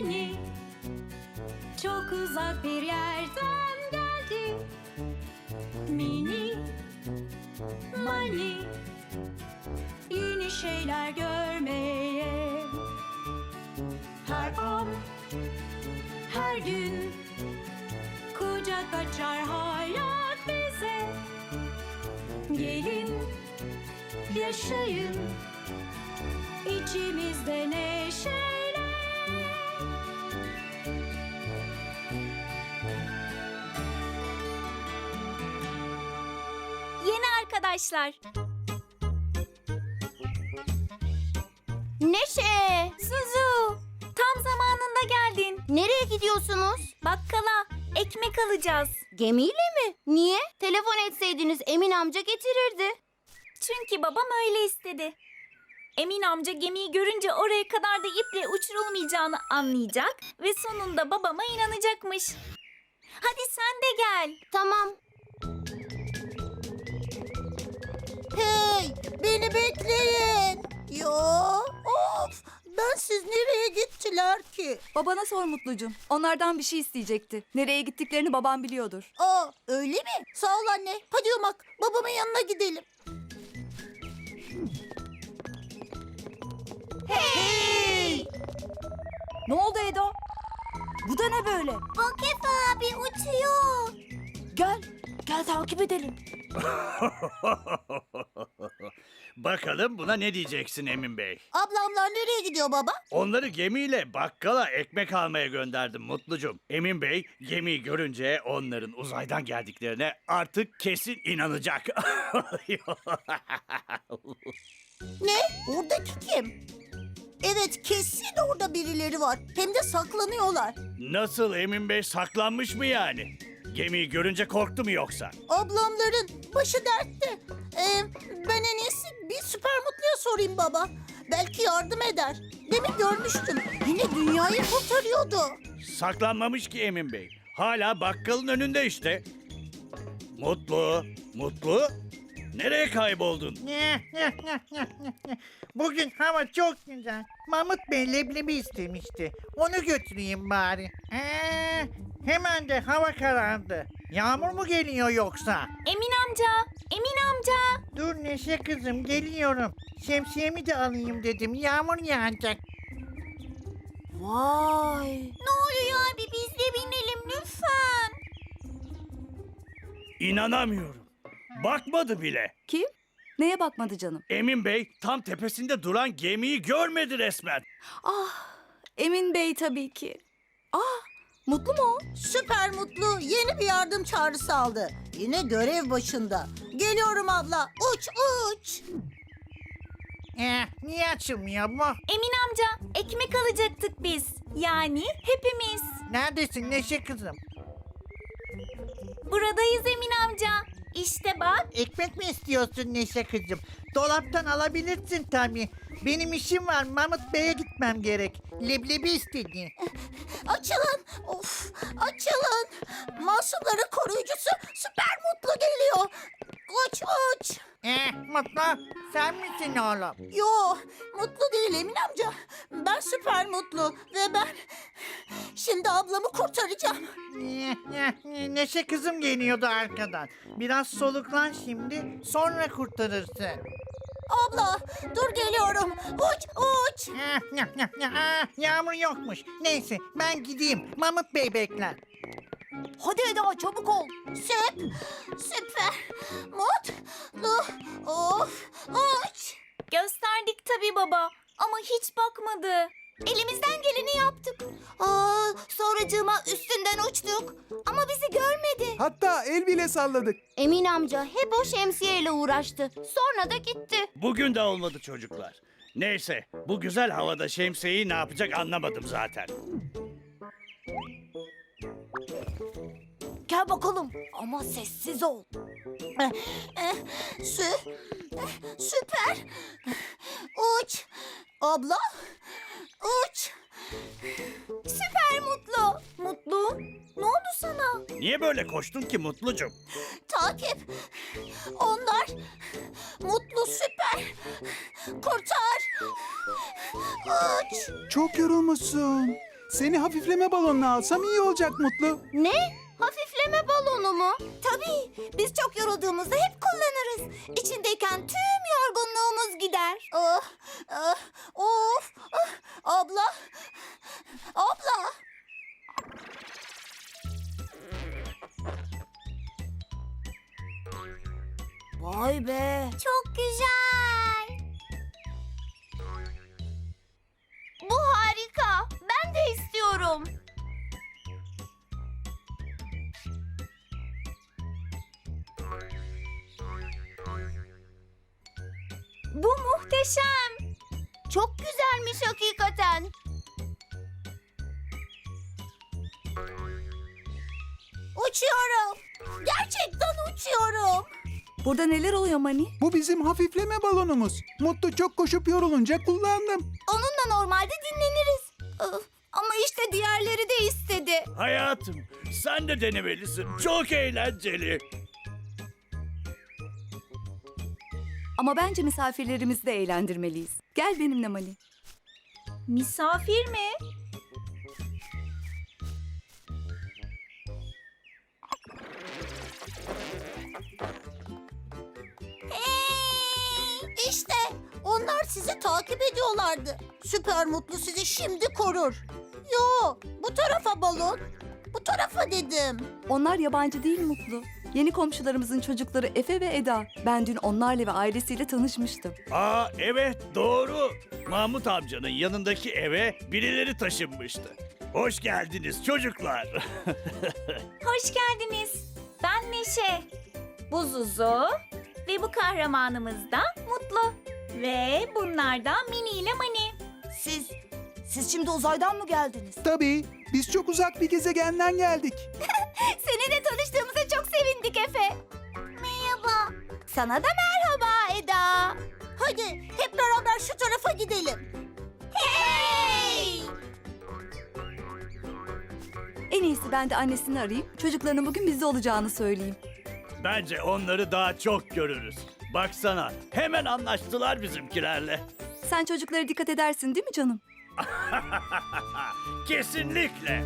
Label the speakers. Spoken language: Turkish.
Speaker 1: Mani çok uzak bir yerden geldi. Mini Mani yeni şeyler görmeye her an her gün kucak açar hayat bize. Gelin yaşayın içimizde neşeyle.
Speaker 2: Arkadaşlar.
Speaker 3: Neşe!
Speaker 2: Suzu, tam zamanında geldin.
Speaker 3: Nereye gidiyorsunuz?
Speaker 2: Bakkala ekmek alacağız.
Speaker 3: Gemiyle mi? Niye? Telefon etseydiniz Emin amca getirirdi.
Speaker 2: Çünkü babam öyle istedi. Emin amca gemiyi görünce oraya kadar da iple uçurulmayacağını anlayacak ve sonunda babama inanacakmış. Hadi sen de gel.
Speaker 3: Tamam.
Speaker 4: Beni bekleyin. Yo, of. Ben siz nereye gittiler ki?
Speaker 5: Babana sor Mutlucum. Onlardan bir şey isteyecekti. Nereye gittiklerini babam biliyordur.
Speaker 4: Aa, öyle mi? Sağ ol anne. Hadi Yumak, babamın yanına gidelim. Hey!
Speaker 5: Ne oldu Edo? Bu da ne böyle?
Speaker 3: Bakif abi uçuyor.
Speaker 5: Gel. Gel takip edelim.
Speaker 6: Bakalım buna ne diyeceksin Emin Bey?
Speaker 4: Ablamlar nereye gidiyor baba?
Speaker 6: Onları gemiyle bakkala ekmek almaya gönderdim Mutlucum. Emin Bey gemiyi görünce onların uzaydan geldiklerine artık kesin inanacak.
Speaker 4: Ne? Oradaki kim? Evet, kesin orada birileri var. Hem de saklanıyorlar.
Speaker 6: Nasıl Emin Bey saklanmış mı yani? Gemiyi görünce korktu mu yoksa?
Speaker 4: Ablamların başı dertte. Ee, ben en iyisi bir süper mutluya sorayım baba. Belki yardım eder. Demin görmüştüm. Yine dünyayı kurtarıyordu.
Speaker 6: Saklanmamış ki Emin Bey. Hala bakkalın önünde işte. Mutlu, mutlu. Nereye kayboldun?
Speaker 7: Bugün hava çok güzel. Mahmut Bey leblebi istemişti. Onu götüreyim bari. Ee, hemen de hava karardı. Yağmur mu geliyor yoksa?
Speaker 2: Emin amca, Emin amca.
Speaker 7: Dur Neşe kızım geliyorum. Şemsiyemi de alayım dedim. Yağmur yağacak.
Speaker 3: Vay. Ne oluyor abi biz de binelim lütfen.
Speaker 6: İnanamıyorum. Bakmadı bile.
Speaker 5: Kim? Neye bakmadı canım?
Speaker 6: Emin Bey tam tepesinde duran gemiyi görmedi resmen.
Speaker 5: Ah, Emin Bey tabii ki. Ah, mutlu mu o?
Speaker 4: Süper mutlu yeni bir yardım çağrısı aldı. Yine görev başında. Geliyorum abla. Uç uç.
Speaker 7: Ee, niye açılmıyor bu?
Speaker 2: Emin amca, ekmek alacaktık biz. Yani hepimiz.
Speaker 7: Neredesin Neşe kızım?
Speaker 2: Buradayız Emin amca. İşte bak.
Speaker 7: Ekmek mi istiyorsun Neşe kızım? Dolaptan alabilirsin tabii. Benim işim var. Mahmut Bey'e gitmem gerek. Leblebi istedi.
Speaker 4: Açılın. Of açılın. Masumların koruyucusu süper mutlu geliyor. Uç uç.
Speaker 7: Ee, Mutlu sen misin oğlum?
Speaker 4: Yo mutlu değil Emin amca. Ben süper mutlu ve ben şimdi ablamı kurtaracağım.
Speaker 7: Neşe kızım geliyordu arkadan. Biraz soluklan şimdi, sonra kurtarırsın.
Speaker 4: Abla dur geliyorum. Uç uç.
Speaker 7: Aa, Yağmur yokmuş. Neyse ben gideyim. Mahmut Bey bekler.
Speaker 4: Hadi Eda çabuk ol. Süp, süper, mutlu, of, uç.
Speaker 2: Gösterdik tabii baba. Ama hiç bakmadı. Elimizden geleni yaptık.
Speaker 3: Aa, sonracığıma üstünden uçtuk. Ama bizi görmedi.
Speaker 8: Hatta el bile salladık.
Speaker 3: Emin amca hep o şemsiyeyle uğraştı. Sonra da gitti.
Speaker 6: Bugün de olmadı çocuklar. Neyse bu güzel havada şemsiyeyi ne yapacak anlamadım zaten.
Speaker 3: Gel bakalım. Ama sessiz ol.
Speaker 4: Sü, süper, uç. Abla, uç.
Speaker 2: Süper mutlu. Mutlu? Ne oldu sana?
Speaker 6: Niye böyle koştun ki Mutlucum?
Speaker 4: Takip. Onlar mutlu süper. Kurtar. Uç.
Speaker 8: Çok yorulmuşsun. Seni hafifleme balonuna alsam iyi olacak Mutlu.
Speaker 3: Ne? Hafifleme balonu mu? Tabii. Biz çok yorulduğumuzda hep kullanırız. İçindeyken tüm
Speaker 2: Bu muhteşem.
Speaker 3: Çok güzelmiş hakikaten.
Speaker 4: Uçuyorum. Gerçekten uçuyorum.
Speaker 5: Burada neler oluyor Mani?
Speaker 8: Bu bizim hafifleme balonumuz. Mutlu çok koşup yorulunca kullandım.
Speaker 3: Onunla normalde dinleniriz. Öf, Ama işte diğerleri de istedi.
Speaker 6: Hayatım sen de denemelisin. Çok eğlenceli.
Speaker 5: Ama bence misafirlerimizi de eğlendirmeliyiz. Gel benimle Mani.
Speaker 2: Misafir mi?
Speaker 4: İşte onlar sizi takip ediyorlardı. Süper Mutlu sizi şimdi korur. Yo, bu tarafa balon. Bu tarafa dedim.
Speaker 5: Onlar yabancı değil Mutlu. Yeni komşularımızın çocukları Efe ve Eda. Ben dün onlarla ve ailesiyle tanışmıştım.
Speaker 6: Aa evet doğru. Mahmut amcanın yanındaki eve birileri taşınmıştı. Hoş geldiniz çocuklar.
Speaker 2: Hoş geldiniz. Ben Neşe. Bu Zuzu ve bu kahramanımız da Mutlu. Ve bunlar da Mini ile Mani.
Speaker 3: Siz, siz şimdi uzaydan mı geldiniz?
Speaker 8: Tabii biz çok uzak bir gezegenden geldik.
Speaker 3: Seninle tanıştığımıza çok sevindik Efe. Merhaba. Sana da merhaba Eda.
Speaker 4: Hadi hep beraber şu tarafa gidelim.
Speaker 3: Hey!
Speaker 5: En iyisi ben de annesini arayayım. Çocuklarının bugün bizde olacağını söyleyeyim.
Speaker 6: Bence onları daha çok görürüz. Baksana hemen anlaştılar bizimkilerle.
Speaker 5: Sen çocuklara dikkat edersin değil mi canım?
Speaker 6: Kesinlikle.